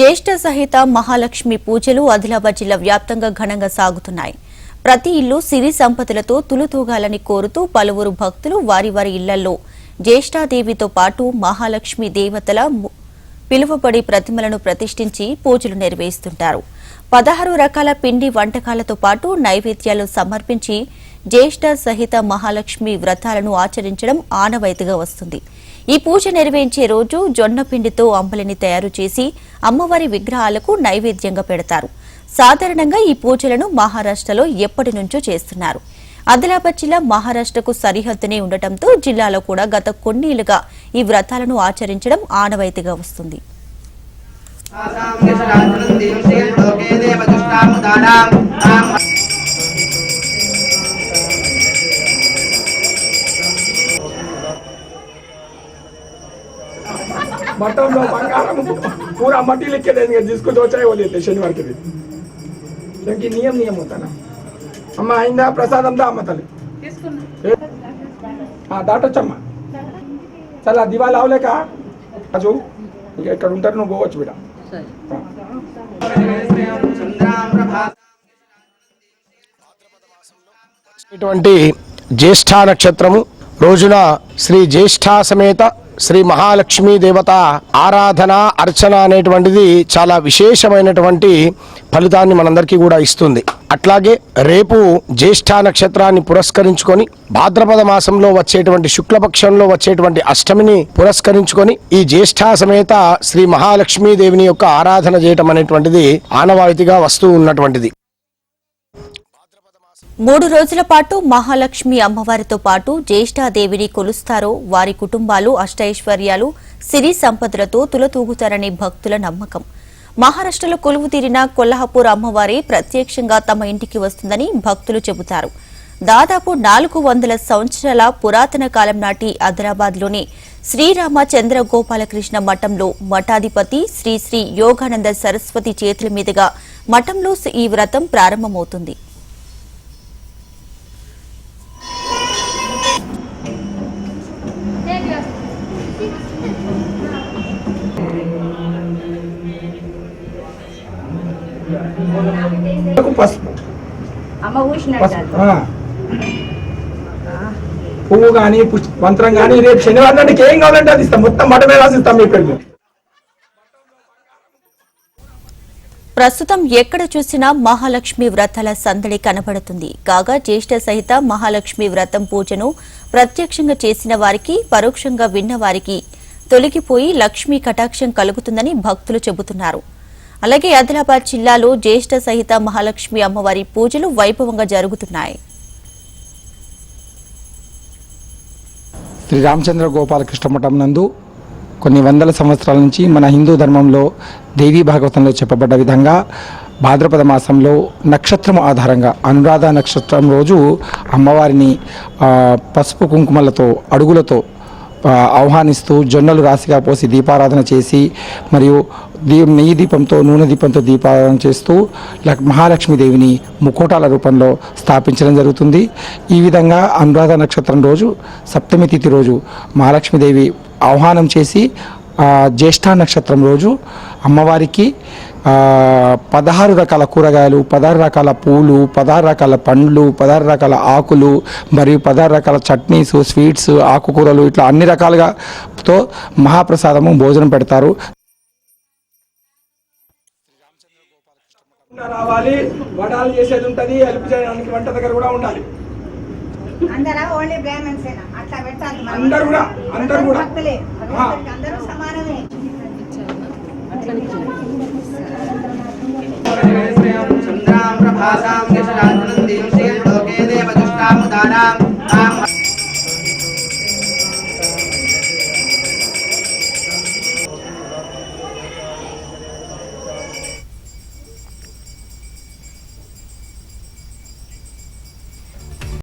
జ్యేష్ఠ సహిత మహాలక్ష్మి పూజలు ఆదిలాబాద్ జిల్లా వ్యాప్తంగా ఘనంగా సాగుతున్నాయి. ప్రతి ఇల్లు సిరి సంపదలతో తులుతూగాలని కోరుతూ పలువురు భక్తులు వారి వారి ఇళ్ళలో జ్యేష్ఠాదేవితో పాటు మహాలక్ష్మి దేవతల ము- పిలువబడి ప్రతిమలను ప్రతిష్ఠించి పూజలు నిర్వహిస్తుంటారు. పదహారు రకాల పిండి వంటకాలతో పాటు నైవేద్యాలు సమర్పించి జ్యేష్ఠ సహిత మహాలక్ష్మి వ్రతాలను ఆచరించడం ఆనవాయితీగా వస్తుంది. ఈ పూజ నిర్వహించే రోజు జొన్న పిండితో అంబలిని తయారు చేసి అమ్మవారి విగ్రహాలకు నైవేద్యంగా పెడతారు. సాధారణంగా ఈ పూజలను మహారాష్ట్రలో ఎప్పటి నుంచో చేస్తున్నారు. ఆదిలాబాద్ జిల్లా మహారాష్ట్రకు సరిహద్దునే ఉండటంతో జిల్లాలో కూడా గత కొన్నేళ్ళుగా ఈ వ్రతాలను ఆచరించడం ఆనవాయితీగా వస్తుంది. మటంలో బంగారం పూరా మట్టి లెక్కలేదు తీసుకుంటూ వచ్చాయి వాళ్ళు శనివారికి దానికి నియం నియమం అవుతానా అమ్మ అయిందా? ప్రసాదం దా అమ్మ తల్లి. దాటొచ్చమ్మా. చాలా దివాళ అవలేక? రాజు ఇక ఇక్కడ ఉంటారు నువ్వు పోవచ్చు బిడ ఇటువంటి జ్యేష్ఠ నక్షత్రము రోజున శ్రీ జ్యేష్ఠ సమేత శ్రీ మహాలక్ష్మీ దేవత ఆరాధన అర్చన అనేటువంటిది చాలా విశేషమైనటువంటి ఫలితాన్ని మనందరికీ కూడా ఇస్తుంది. అట్లాగే రేపు జ్యేష్ఠ నక్షత్రాన్ని పురస్కరించుకొని భాద్రపద మాసంలో వచ్చేటువంటి శుక్లపక్షంలో వచ్చేటువంటి అష్టమిని పురస్కరించుకొని ఈ జ్యేష్ఠ సమేత శ్రీ మహాలక్ష్మీ దేవిని యొక్క ఆరాధన చేయటం అనేటువంటిది ఆనవాయితీగా వస్తూ ఉన్నటువంటిది. మూడు రోజుల పాటు మహాలక్ష్మి అమ్మవారితో పాటు జ్యేష్ఠాదేవిని కొలుస్తారో వారి కుటుంబాలు అష్టైశ్వర్యాలు సిరి సంపదలతో తులతూగుతారనే భక్తుల నమ్మకం. మహారాష్ట్రలో కొలువు తీరిన కొల్హాపూర్ అమ్మవారి ప్రత్యక్షంగా తమ ఇంటికి వస్తుందని భక్తులు చెబుతారు. దాదాపు నాలుగు వందల సంవత్సరాల పురాతన కాలం నాటి ఆదిలాబాద్లోని శ్రీరామచంద్ర గోపాలకృష్ణ మఠంలో మఠాధిపతి శ్రీ శ్రీ యోగానంద సరస్వతి చేతుల మీదుగా మఠంలో ఈ వ్రతం ప్రారంభమవుతుంది. పసుపు. పువ్వు కానీ మంత్రం కానీ రేపు శనివారం నాటికి ఏం కావాలంటే అది ఇస్తాం. మొత్తం మటమే రాసిస్తాం మీ పేరు మీద. ప్రస్తుతం ఎక్కడ చూసినా మహాలక్ష్మి వ్రతాల సందడి కనబడుతుంది. కాగా జ్యేష్ఠ సహిత మహాలక్ష్మి వ్రతం పూజను ప్రత్యక్షంగా చేసిన వారికి పరోక్షంగా విన్న వారికి తొలగిపోయి లక్ష్మీ కటాక్షం కలుగుతుందని భక్తులు చెబుతున్నారు. అలాగే ఆదిలాబాద్ జిల్లాలో జ్యేష్ఠ సహిత మహాలక్ష్మి అమ్మవారి పూజలు వైభవంగా జరుగుతున్నాయి. శ్రీ రామచంద్ర గోపాలకృష్ణ మఠం నందు కొన్ని వందల సంవత్సరాల నుంచి మన హిందూ ధర్మంలో దేవీ భాగవతంలో చెప్పబడ్డ విధంగా భాద్రపద మాసంలో నక్షత్రం ఆధారంగా అనురాధ నక్షత్రం రోజు అమ్మవారిని పసుపు కుంకుమలతో అడుగులతో ఆహ్వానిస్తూ జొన్నలు రాశిగా పోసి దీపారాధన చేసి మరియు దీ నెయ్యి దీపంతో నూనె దీపంతో దీపారాధన చేస్తూ లక్- మహాలక్ష్మీదేవిని ముకోటాల రూపంలో స్థాపించడం జరుగుతుంది. ఈ విధంగా అనురాధ నక్షత్రం రోజు సప్తమి తిథి రోజు మహాలక్ష్మీదేవి ఆహ్వానం చేసి జ్యేష్ఠ నక్షత్రం రోజు అమ్మవారికి పదహారు రకాల కూరగాయలు పదహారు రకాల పూలు పదహారు రకాల పండ్లు పదహారు రకాల ఆకులు మరియు పదహారు రకాల చట్నీస్ స్వీట్స్ ఆకుకూరలు ఇట్లా అన్ని రకాలుగా తో మహాప్రసాదము భోజనం పెడతారు. రావాలి వడాలు చేసేది ఉంటది హెల్ప్ చేయడానికి వంట దగ్గర కూడా ఉండాలి. అందరా కూడా, అందరూ కూడా. चन्द्रां प्रभासां यशराजनन्दीं श्रियं लोके देवदुष्टामुदानां